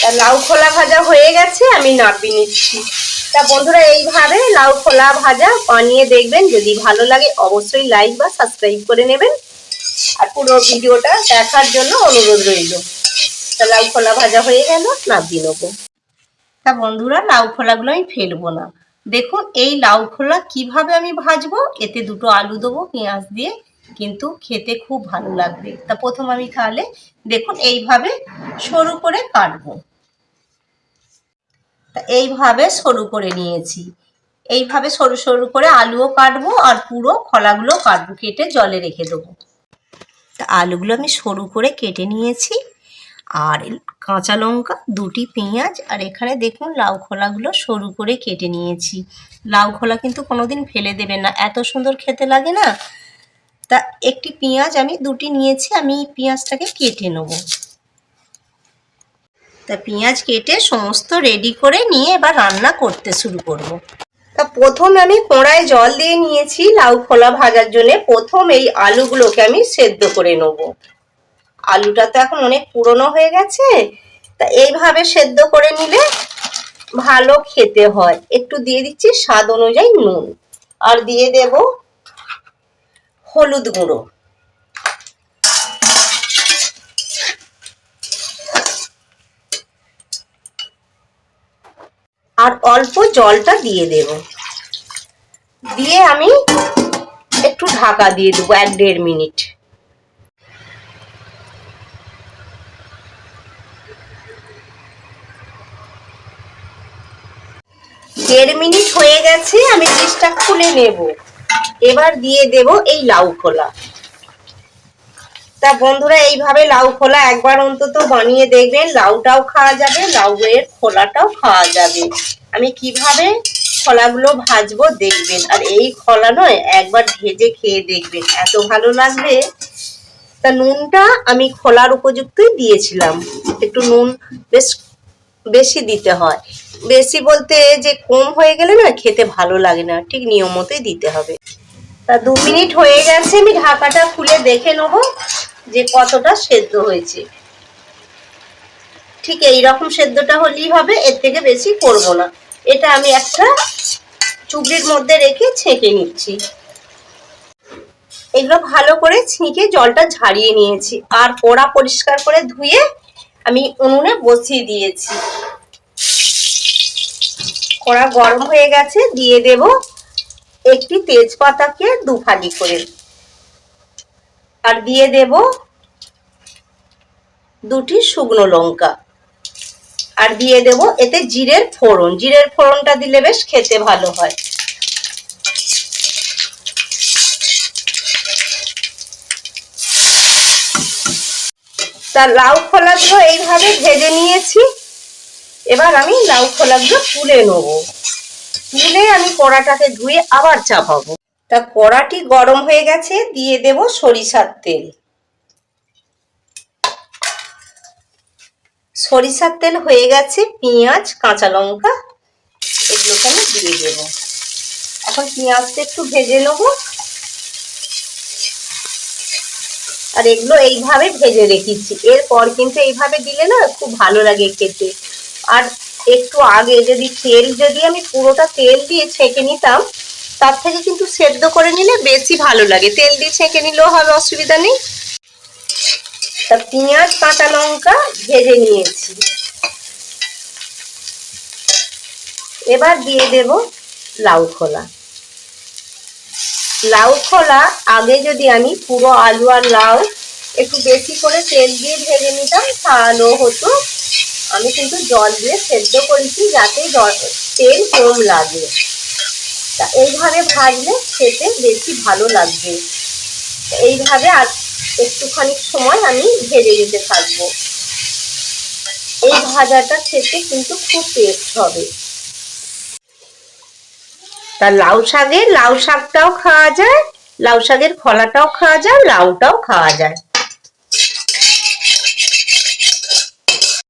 তা লাউ খোলা ভাজা হয়ে গেছে, আমি নাপিয়ে নিচ্ছি। তা বন্ধুরা, এইভাবে লাউ খোলা ভাজা বানিয়ে দেখবেন, যদি ভালো লাগে অবশ্যই লাইক বা সাবস্ক্রাইব করে নেবেন। আর পুরো ভিডিওটা দেখার জন্য অনুরোধ রইল। তা লাউ খোলা ভাজা হয়ে গেল নাপিয়ে নেব। তা বন্ধুরা, লাউ খোলাগুলো আমি ফেলব না। দেখুন, এই লাউ খোলা কীভাবে আমি ভাজবো, এতে দুটো আলু দেবো, পেঁয়াজ দিয়ে, কিন্তু খেতে খুব ভালো লাগবে। তা প্রথম আমি তাহলে দেখুন, এইভাবে সরু করে কাটবো। তা এইভাবে সরু করে নিয়েছি। এইভাবে সরু সরু করে আলুও কাটবো আর পুরো খোলাগুলো কাটবো, কেটে জলে রেখে দেবো। তা আলুগুলো আমি সরু করে কেটে নিয়েছি। আর কাঁচা লঙ্কা, দুটি পেঁয়াজ, আর এখানে দেখুন লাউ খোলাগুলো সরু করে কেটে নিয়েছি। লাউ খোলা কিন্তু কোনোদিন ফেলে দেবেন না, এত সুন্দর খেতে লাগে না। তা একটি পেঁয়াজ আমি, দুটি নিয়েছি, আমি পেঁয়াজটাকে কেটে নেব। তা পেঁয়াজ কেটে সমস্ত রেডি করে নিয়ে এবার রান্না করতে শুরু করব। তা প্রথমে আমি কড়ায় জল দিয়ে নিয়েছি, লাউ খোলা ভাজার জন্য। প্রথম এই আলুগুলোকে আমি সেদ্ধ করে নেব। আলুটা তো এখন অনেক পুরনো হয়ে গেছে, তা এইভাবে সেদ্ধ করে নিলে ভালো খেতে হয়। একটু দিয়ে দিচ্ছি স্বাদ অনুযায়ী নুন। আর দিয়ে দেব হলুদ গুঁড়ো। আর অল্প জলটা দিয়ে দেব। দিয়ে আমি একটু ঢাকা দিয়ে দেবো এক দেড় মিনিট। দেড় মিনিট হয়ে গেছে, আমি ডিশটা খুলে নেব। এবার দিয়ে দেব এই লাউ খোলা তা বন্ধুরা, এইভাবে লাউ খোলা একবার অন্তত বানিয়ে দেখবেন, লাউটাও খাওয়া যাবে লাউ এর খোলাটাও খাওয়া যাবে। আমি কীভাবে খোলাগুলো ভাজবো দেখবেন, আর এই খোলা নয়, একবার ভেজে খেয়ে দেখবেন, এত ভালো লাগবে। তা নুনটা আমি খোলার উপযুক্তই দিয়েছিলাম, একটু নুন বেশ বেশি দিতে হয়। বেশি বলতে যে কম হয়ে গেলে না খেতে ভালো লাগে না, ঠিক নিয়ম মতোই দিতে হবে। তা দু মিনিট হয়ে গেছে, আমি ঢাকাটা খুলে দেখে নেব। যে কতটা সেদ্ধ হয়েছে। ঠিক এই রকম সেদ্ধটা হলেই হবে, এর থেকে বেশি করব না। এটা আমি একটা চুবড়ির মধ্যে রেখে ছেঁকে নিচ্ছি। এগুলো ভালো করে ছিঁকে জলটা ঝাড়িয়ে নিয়েছি। আর পোড়া পরিষ্কার করে ধুয়ে আমি উনুনে বসিয়ে দিয়েছি। কড়া গরম হয়ে গেছে, দিয়ে দেব একটি তেজপাতাকে দুফালি করে। আর দিয়ে দেব দুটি শুকনো লঙ্কা। আর দিয়ে দেব এতে জিরের ফোড়ন। জিরের ফোড়নটা দিলে বেশ খেতে ভালো হয়। তা লাউ খোলাগুলো এইভাবে ভেজে নিয়েছি। এবার আমি লাউ খোলাগুলো তুলে নেব। তুলে আমি কড়াটাকে ধুয়ে আবার চাপাবো। তা কড়াটি গরম হয়ে গেছে, দিয়ে দেব সরিষার তেল। সরিষার তেল হয়ে গেছে, পেঁয়াজ, কাঁচা লঙ্কা, এগুলোকে আমি দিয়ে দেব। এখন পেঁয়াজটা একটু ভেজে নেব। আর এগুলো এইভাবে ভেজে রেখেছি। এরপর কিন্তু এইভাবে দিলে না খুব ভালো লাগে খেতে। আর একটু আগে যদি তেল, যদি আমি পুরোটা তেল দিয়ে ছেঁকে নিতাম তার থেকে কিন্তু সেদ্ধ করে নিলে বেশি ভালো লাগে। তেল দিয়ে ছেঁকে নিলেও হবে, অসুবিধা নেই। তা পেঁয়াজ, কাঁচা লঙ্কা ভেজে নিয়েছি। এবার দিয়ে দেব লাউ খোলা। লাউ খোলা, আগে যদি আমি পুরো আলু আর লাউ একটু বেশি করে তেল দিয়ে ভেজে নিতাম তাহলেও হতো আমি কিন্তু জল দিয়ে সেদ্ধ করেছি, যাতে তেল কম লাগে। তা এইভাবে ভাজলে খেতে বেশি ভালো লাগবে। এইভাবে আর একটুখানি সময় আমি ভেজে দিতে থাকব। এই ভাজাটা খেতে কিন্তু খুব টেস্ট হবে। তা লাউ শাকের লাউ শাকটাও খাওয়া যায়, লাউ শাকের খোলাটাও খাওয়া যায়, লাউটাও খাওয়া যায়।